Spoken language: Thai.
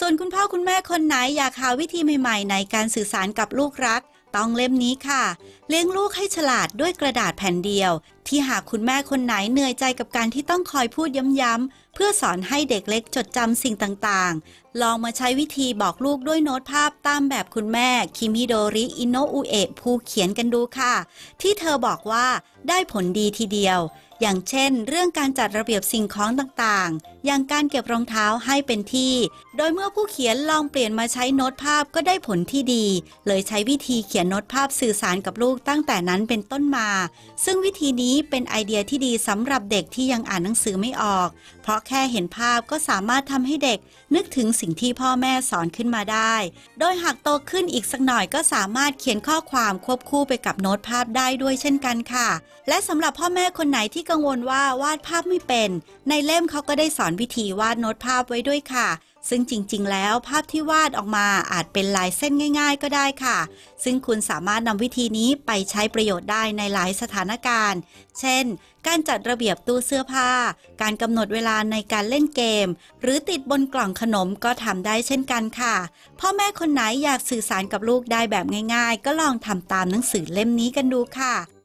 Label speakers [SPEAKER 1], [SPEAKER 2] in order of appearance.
[SPEAKER 1] ส่วนคุณพ่อคุณแม่คนไหนอยากหาวิธีใหม่ ๆ ในการสื่อสารกับลูกรัก ต้องเล่มนี้ค่ะเลี้ยงลูกให้ฉลาดด้วยกระดาษแผ่นเดียว ที่หากคุณแม่คนไหนเหนื่อยใจกับการที่ต้องคอยพูดย้ำๆเพื่อสอนให้เด็กเล็กจดจำสิ่งต่างๆ ลองมาใช้วิธีบอกลูกด้วยโน้ตภาพตามแบบคุณแม่ คิมิโดริ อินโนอุเอะผู้เขียนกันดูค่ะ ที่เธอบอกว่าได้ผลดีทีเดียว อย่างเช่น เรื่องการจัดระเบียบสิ่งของต่างๆ อย่างการเก็บรองเท้าให้เป็นที่ โดยเมื่อผู้เขียนลองเปลี่ยนมาใช้โน้ตภาพก็ได้ผลที่ดี เลยใช้วิธีเขียนโน้ตภาพสื่อสารกับลูกตั้งแต่นั้นเป็นต้นมา ซึ่งวิธีนี้เป็นไอเดียที่ดีสำหรับเด็กที่ยังอ่านหนังสือไม่ออก เพราะแค่เห็นภาพก็สามารถทำให้เด็กนึกถึงสิ่งที่พ่อแม่สอนขึ้นมาได้ โดยหากโตขึ้นอีกสักหน่อยก็สามารถเขียนข้อความควบคู่ไปกับโน้ตภาพได้ด้วยเช่นกันค่ะ และสำหรับพ่อแม่คนไหนที่กังวลว่าวาดภาพไม่เป็น ในเล่มเขาก็ได้สอนวิธีวาดโน้ตภาพไว้ด้วยค่ะ ซึ่งจริง ๆ แล้วภาพที่วาดออกมาอาจเป็นลายเส้นง่าย ๆ ก็ได้ค่ะ ซึ่งคุณสามารถนำวิธีนี้ไปใช้ประโยชน์ได้ในหลายสถานการณ์ เช่น การจัดระเบียบตู้เสื้อผ้า การกำหนดเวลาในการเล่นเกม หรือติดบนกล่องขนมก็ทำได้เช่นกันค่ะ พ่อแม่คนไหนอยากสื่อสารกับลูกได้แบบง่าย ๆ ก็ลองทำตามหนังสือเล่มนี้กันดูค่ะ